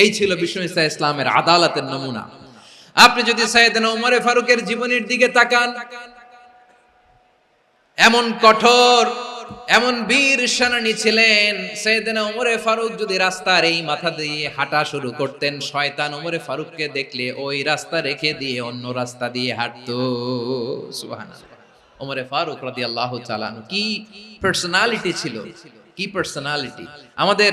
এই ছিল বিষ্ণু ইসা ইসলামের আদালতের নমুনা। আপনি যদি সাইয়েদনা উমরে ফারুকের জীবনের দিকে তাকান, এমন কঠোর, এমন বীর সেনানী ছিলেন সৈয়দনা উমরে ফারুক যদি রাস্তার এই মাথা দিয়ে হাঁটা শুরু করতেন, শয়তান উমরে ফারুককে দেখলে ওই রাস্তা রেখে দিয়ে অন্য রাস্তা দিয়ে হাঁটতো। ওমরে ফারুক রাদিয়াল্লাহু তাআলা আনহু, কি পার্সোনালিটি ছিল? কি পার্সোনালিটি আমাদের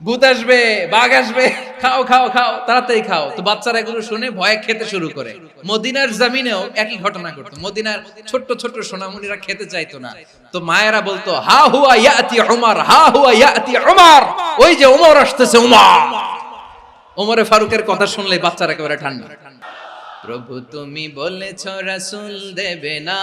আসবে, বাঘ আসবে, খাও খাও খাও, তাড়াতাড়ি খাও। তো বাচ্চারা এগুলো শুনে ভয়ে খেতে শুরু করে। মদিনার জামিনেও একই ঘটনা ঘটতো। মদিনার ছোট্ট ছোট্ট সোনামণিরা খেতে চাইতো না। তো মায়েরা বলতো, হা হুয়া ইয়াতি উমর, হা হুয়া ইয়াতি উমর। ওই যে উমর আসতেছে, উমর। ওমরে ফারুকের কথা শুনলে বাচ্চারা একেবারে ঠান্ডা। প্রভু তুমি বলেছ, রাসূল দেবে না।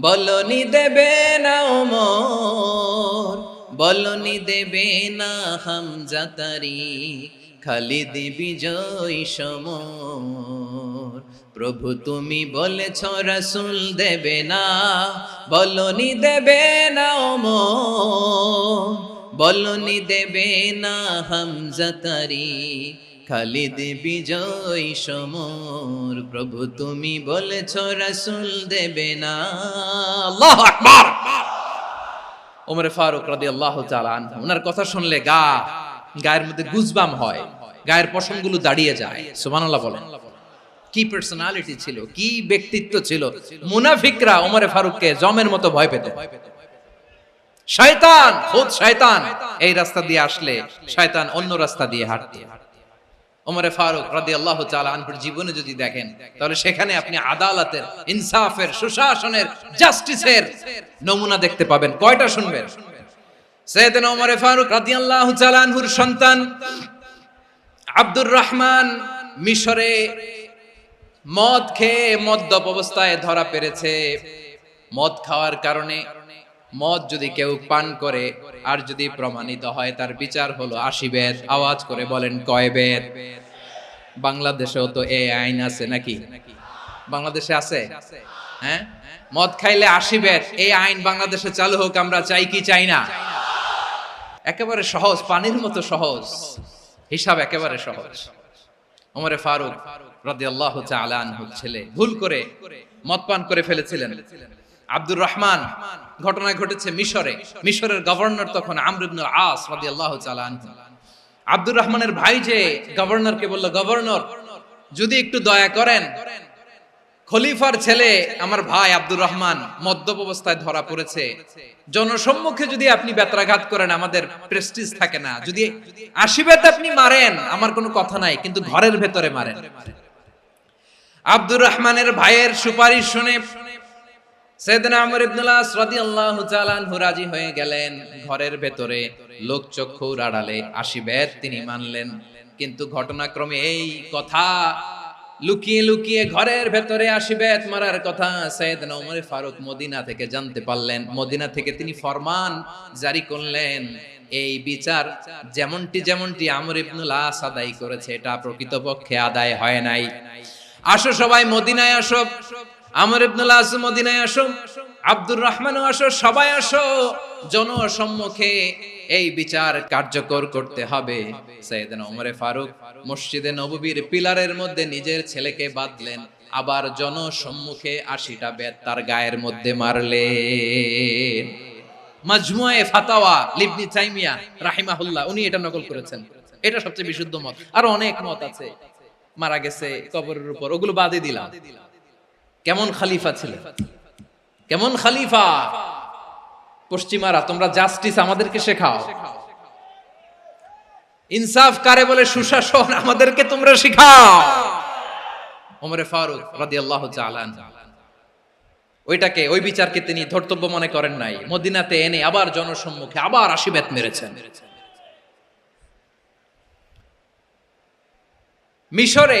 বলনি দেবে না ওমর বলনি দেবে না হামজাতারি খালিদ বিজয় সমর। প্রভু তুমি বলেছ, রাসূল দেবে না, বলনি দেবে না ওমর। বলনি দেবে না হামজাতারি খালিদ বিজয় সমর। প্রভু তুমি বলেছ, রাসূল দেবে না। আল্লাহু আকবার। ওমরে ফারুক রাদিয়াল্লাহু তাআলা আনহু, ওনার কথা শুনলে গা, গায়ের মধ্যে গুজবাম হয়, গায়ের পশমগুলো দাঁড়িয়ে যায়। সুবহানাল্লাহ বলেন। কি পার্সোনালিটি ছিল, কি ব্যক্তিত্ব ছিল? মুনাফিকরা ওমরে ফারুককে জমের মতো ভয় পেত। শয়তান, খুদ শয়তান, এই রাস্তা দিয়ে আসলে শয়তান অন্য রাস্তা দিয়ে হাঁটতে। ওমরে ফারুক রাদিয়াল্লাহু তাআলা আনহুর জীবনে যদি দেখেন, তাহলে সেখানে আপনি আদালতের, ইনসাফের, সুশাসনের, জাস্টিসের নমুনা দেখতে পাবেন। কয়টা শুনবেন? সৈয়দনা ওমরে ফারুক রাদিয়াল্লাহু তাআলা আনহুর সন্তান আব্দুর রহমান মিশরে মদ খেয়ে মদ্যপ অবস্থায় ধরা পেরেছে। মদ খাওয়ার কারণে মদ যদি কেউ পান করে, আর যদি প্রমাণিত হয় তার বিচার হলো আশি বেদ, আওয়াজ করে বলেন কয় বেদ? বাংলাদেশেও তো এই আইন আছে নাকি? বাংলাদেশে আছে? হ্যাঁ? মদ খাইলে আশি বেদ, এই আইন বাংলাদেশে চালু হোক, আমরা চাই কি চাই না? একেবারে সহজ, পানির মতো সহজ। হিসাব একেবারে সহজ। ওমরে ফারুক রাদিয়াল্লাহু তাআলা আনহুর ছেলে ভুল করে মদ পান করে ফেলেছিলেন। আব্দুর রহমান ঘটনা ঘটেছে মিশরে। মিশরের গভর্নর তখন আমর ইবনুল আস রাদিয়াল্লাহু তাআলা আনহু। আব্দুর রহমানের ভাই যে গভর্নরকে বলল, গভর্নর, যদি একটু দয়া করেন, খলিফার ছেলে আমার ভাই আব্দুর রহমান মদ্যপ অবস্থায় ধরা পড়েছে। জনসম্মুখে যদি আপনি বেত্রাঘাত করেন, আমাদের প্রেস্টিজ থাকে না। যদি আশীর্বাদ আপনি মারেন, আমার কোনো কথা নাই, কিন্তু ঘরের ভেতরে মারেন। আব্দুর রহমানের ভাইয়ের সুপারিশ শুনে সৈয়দনা আমর ইবনুল আস রাদিয়াল্লাহু তাআলা আনহু রাজি গেলেন। ঘরের ভেতরে লোক চক্ষুর আড়ালে তিনি মানলেন। কিন্তু ঘটনাক্রমে এই কথা লুকিয়ে লুকিয়ে ঘরের ভেতরে মারার কথা ফারুক মদিনা থেকে জানতে পারলেন। মদিনা থেকে তিনি ফরমান জারি করলেন। এই বিচার যেমনটি যেমনটি আমর ইবনুল আদায় করেছে, এটা প্রকৃতপক্ষে আদায় হয় নাই। আসো সবাই, মদিনায় আসো। আমর ইবনুল আস মদিনায় আসো, আব্দুর রহমানও আসো, সবাই আসো। জনসম্মুখে এই বিচার কার্যকর করতে হবে। সৈয়দনা ওমরে ফারুক মসজিদে নববীর পিলারের মধ্যে নিজের ছেলেকে বাঁধলেন, আবার জনসম্মুখে আশিটা বেত তার গায়ের মধ্যে মারলেন। মাজমুয়ে ফাতাওয়া লিবনি তাইমিয়া রাহিমাহুল্লাহ, উনি এটা নকল করেছেন। এটা সবচেয়ে বিশুদ্ধ মত। আর অনেক মত আছে। মারা গেছে কবরের উপর, ওগুলো বাদই দিলাম। কেমন খালিফা ছিলেন কেমন খালিফা? পশ্চিমারা, তোমরা জাস্টিস আমাদেরকে শেখাও। ইনসাফ কারে বলে? সুশাসন আমাদেরকে তোমরা শেখাও। ওমরে ফারুক রাদিয়াল্লাহু তাআলা ওইটাকে, ওই বিচারকে তিনি ধর্তব্য মনে করেন নাই। মদিনাতে এনে আবার জনসম্মুখে আবার আশীর্বাদ মেরেছেন। মিশরে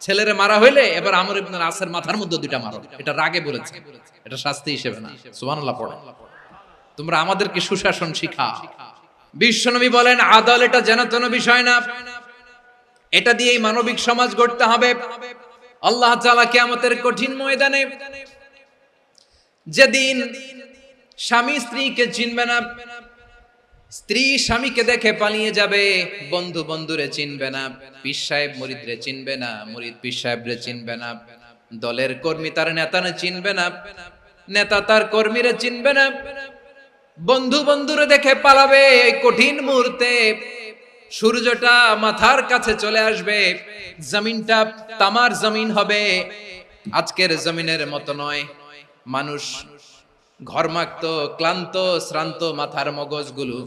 ছেলেরে মারা হইলে এবার আমর ইবনুল আসের মাথার মধ্যে দুইটা মারো। এটা রাগে বলেছে। এটা শাস্তি হিসেবে না। সুবহানাল্লাহ, পড়ো। তোমরা আমাদেরকে সুশাসন শিখা বিশ্বনবী বলেন, আদল এটা যেন বিষয় না। এটা দিয়েই মানবিক সমাজ গড়তে হবে। আল্লাহ তাআলা কিয়ামতের কঠিন ময়দানে যেদিন স্বামী স্ত্রীকে চিনবে না স্ত্রী স্বামীকে দেখে পালিয়ে যাবে, বন্ধু বন্ধুরে চিনবে না, পীর সাহেব মুরিদরে চিনবে না, মুরিদ পীর সাহেবরে চিনবে না, দলের কর্মী তার নেতারে চিনবে না, নেতা তার কর্মীরে চিনবে না, বন্ধু বন্ধুরে দেখে পালাবে এই কঠিন মুহূর্তে, সূর্যটা মাথার কাছে চলে আসবে, জমিনটা তামার জমিন হবে, আজকের জমিনের মতো নয়, মানুষ ঘরমাক্ত, ক্লান্ত, শ্রান্ত মাথার মগজগুলো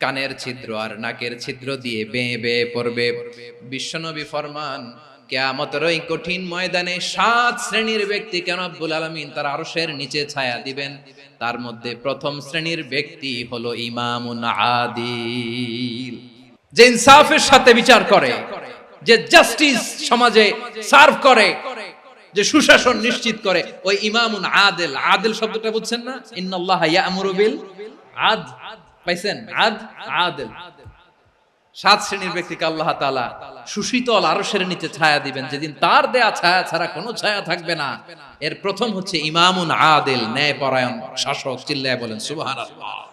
কানের ছিদ্র আর নাকের ছিদ্র দিয়ে বেয়ে বেয়ে পড়বে। বিশ্বনবী ফরমান, কেয়ামতের ওই কঠিন ময়দানে সাত শ্রেণির ব্যক্তি কেন আব্বুল আলমিন তার আরশের নিচে ছায়া দিবেন? তার মধ্যে প্রথম শ্রেণির ব্যক্তি হলো ইমামুন আদিল। যে ইনসাফের সাথে বিচার করে, যে জাস্টিস সমাজে সার্ভ করে যে সুশাসন নিশ্চিত করে, ওই ইমামুন আদেল। আদেল শব্দটা বুঝছেন না? ইন্নাল্লাহ ইয়ামুরু আদ। পাইছেন? আদ? আদেল। সাত শ্রেণির ব্যক্তিকে আল্লাহ তালা সুশীতল আরশের নিচে ছায়া দিবেন। যেদিন তার দেয়া ছায়া ছাড়া কোনো ছায়া থাকবে না। এর প্রথম হচ্ছে ইমামুন আদেল ন্যায় পরায়ণ শাসক। চিল্লায় বলেন, সুবহানাল্লাহ।